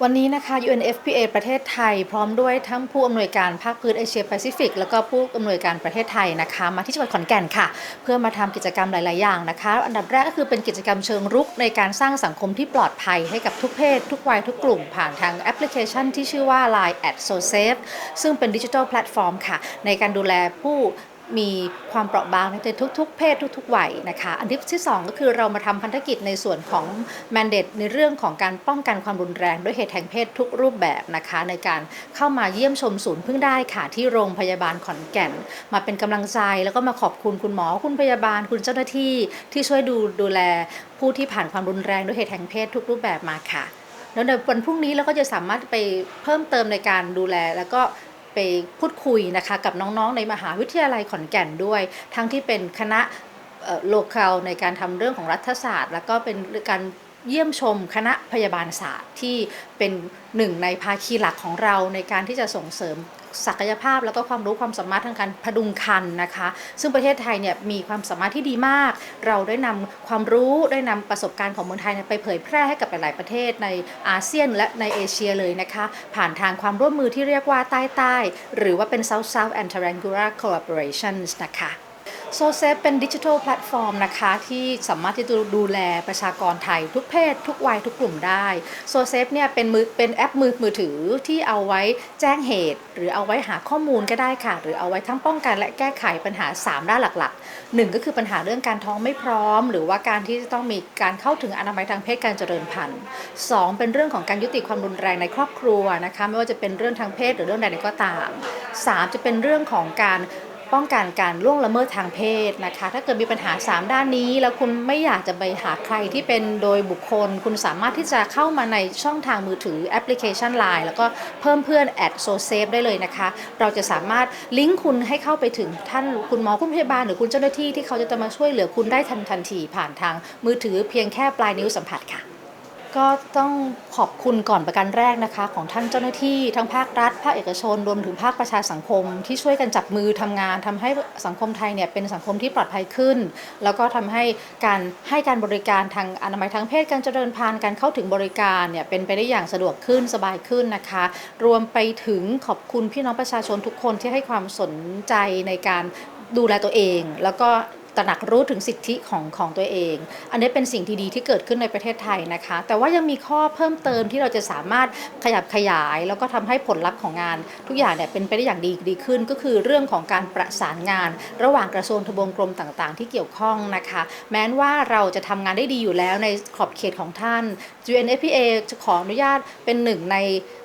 วันนี้นะคะ UNFPA ประเทศไทย พร้อมด้วยทั้งผู้อำนวยการภาคพื้นเอเชียแปซิฟิกแล้วก็ผู้อำนวยการประเทศไทยนะคะ มาที่จังหวัดขอนแก่นค่ะ เพื่อมาทำกิจกรรมหลาย ๆ อย่างนะคะ อันดับแรกก็คือเป็นกิจกรรมเชิงรุกในการสร้างสังคมที่ปลอดภัยให้กับทุกเพศ ทุกวัย ทุกกลุ่มผ่านทางแอปพลิเคชันที่ชื่อว่า Line at so safe ซึ่งเป็นดิจิทัลแพลตฟอร์มค่ะ ในการดูแลผู้ มีความเปราะบางในทุก ๆ เพศทุก ๆ วัยนะคะ อันที่ที่2ก็คือเรามาทำพันธกิจในส่วนของ m a n d a t e ในเรื่องของการป้องกันความรุนแรงด้วยเหตุแห่งเพศทุกรูปแบบนะคะ ในการเข้ามาเยี่ยมชมศูนย์เพึ่งได้ค่ะที่โรงพยาบาลขอนแก่น มาเป็นกำลังใจแล้วก็มาขอบคุณคุณหมอคุณพยาบาลคุณเจ้าหน้าที่ที่ช่วยดูดูแลผู้ที่ผ่านความรุนแรงด้วยเหตุแห่งเพศทุกรูปแบบมาค่ะแล้วในวันพรุ่งนี้เราก็จะสามารถไปเพิ่มเติมในการดูแลแล้วก็ ไปพูดคุยนะคะกับน้องๆในมหาวิทยาลัยขอนแก่นด้วย ทั้งที่เป็นคณะโลเคาลในการทำเรื่องของรัฐศาสตร์ แล้วก็เป็นการ เยี่ยมชมคณะพยาบาลศาสตร์ที่เป็นหนึ่งในภาคีหลักของเราในการที่จะส่งเสริมศักยภาพแล้วก็ความรู้ความสามารถทางการพดุงคันนะคะ ซึ่งประเทศไทยเนี่ยมีความสามารถที่ดีมาก เราได้นำความรู้ได้นำประสบการณ์ของเมืองไทยยไปเผยแพร่ให้กับหลาย ๆ ประเทศในอาเซียนและในเอเชียเลยนะคะ ผ่านทางความร่วมมือที่เรียกว่าใต้ใต้หรือว่าเป็น South South and Triangular Collaborations นะคะ โซเซฟเป็นดิจิทัลแพลตฟอร์มนะคะ ที่สามารถที่จะดูแลประชากรไทย ทุกเพศ ทุกวัย ทุกกลุ่มได้โซเซฟเนี่ยเป็นมือเป็นแอปมือมือถือที่เอาไว้แจ้งเหตุ หรือเอาไว้หาข้อมูลก็ได้ค่ะ หรือเอาไว้ทั้งป้องกันและแก้ไขปัญหา 3 ด้านหลักๆ 1 ก็คือปัญหาเรื่องการท้องไม่พร้อม หรือว่าการที่จะต้องมีการเข้าถึงอนามัยทางเพศการเจริญพันธุ์ 2 เป็นเรื่องของการยุติความรุนแรงในครอบครัวนะคะไม่ว่าจะเป็นเรื่องทางเพศหรือเรื่องใดก็ตาม 3 จะเป็นเรื่องของการ ป้องกันการล่วงละเมิดทางเพศนะคะ ถ้าเกิดมีปัญหา 3 ด้านนี้ แล้วคุณไม่อยากจะไปหาใครที่เป็นโดยบุคคล คุณสามารถที่จะเข้ามาในช่องทางมือถือแอปพลิเคชัน Line แล้วก็เพิ่มเพื่อน at so safe ได้เลยนะคะ เราจะสามารถลิงก์คุณให้เข้าไปถึงท่านคุณหมอคุณพยาบาลหรือคุณเจ้าหน้าที่ที่เขาจะมาช่วยเหลือคุณได้ทันทันทีผ่านทางมือถือเพียงแค่ปลายนิ้วสัมผัสค่ะ ก็ต้องขอบคุณก่อนประกันแรกนะคะ ของท่านเจ้าหน้าที่ทั้งภาครัฐ ภาคเอกชนรวมถึงภาคประชาสังคม ที่ช่วยกันจับมือทำงานทำให้สังคมไทยเนี่ยเป็นสังคมที่ปลอดภัยขึ้น แล้วก็ทำให้การให้การบริการทางอนามัยทางเพศการเจริญพันธุ์การเข้าถึงบริการเนี่ยเป็นไปได้อย่างสะดวกขึ้นสบายขึ้นนะคะ รวมไปถึงขอบคุณพี่น้องประชาชนทุกคนที่ให้ความสนใจในการดูแลตัวเอง แล้วก็ ตระหนักรู้ถึงสิทธิของของตัวเอง อันนี้เป็นสิ่งที่ดีที่เกิดขึ้นในประเทศไทยนะคะ แต่ว่ายังมีข้อเพิ่มเติมที่เราจะสามารถขยับขยาย แล้วก็ทำให้ผลลัพธ์ของงาน ทุกอย่างเนี่ยเป็นไปได้อย่างดีดีขึ้น ก็คือเรื่องของการประสานงาน ระหว่างกระทรวงทบวงกรมต่างๆ ที่เกี่ยวข้องนะคะ แม้นว่าเราจะทำงานได้ดีอยู่แล้วในขอบเขตของท่าน UNFPA จะขออนุญาตเป็นหนึ่งใน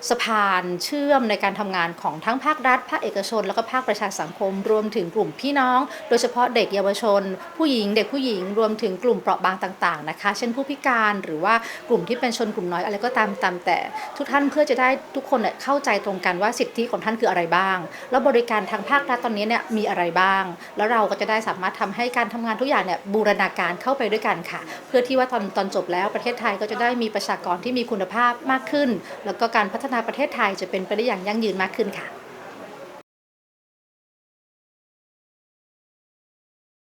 สะพานเชื่อมในการทำงานของทั้งภาครัฐ ภาคเอกชน แล้วก็ภาคประชาสังคม รวมถึงกลุ่มพี่น้อง โดยเฉพาะเด็กเยาวชนผู้หญิงเด็กผู้หญิงรวมถึงกลุ่มเปราะบางต่างๆนะคะ เช่นผู้พิการหรือว่ากลุ่มที่เป็นชนกลุ่มน้อยอะไรก็ตามตามแต่ทุกท่านเพื่อจะได้ทุกคนเข้าใจตรงกันว่าสิทธิของท่านคืออะไรบ้าง แล้วบริการทางภาครัฐตอนนี้เนี่ยมีอะไรบ้าง แล้วเราก็จะได้สามารถทำให้การทำงานทุกอย่างเนี่ยบูรณาการเข้าไปด้วยกันค่ะ เพื่อที่ว่าตอนตอนจบแล้วประเทศไทยก็จะได้มีประชากรที่มีคุณภาพมากขึ้น แล้วก็การพัฒนาประเทศไทยจะเป็นไปได้อย่างยั่งยืนมากขึ้นค่ะ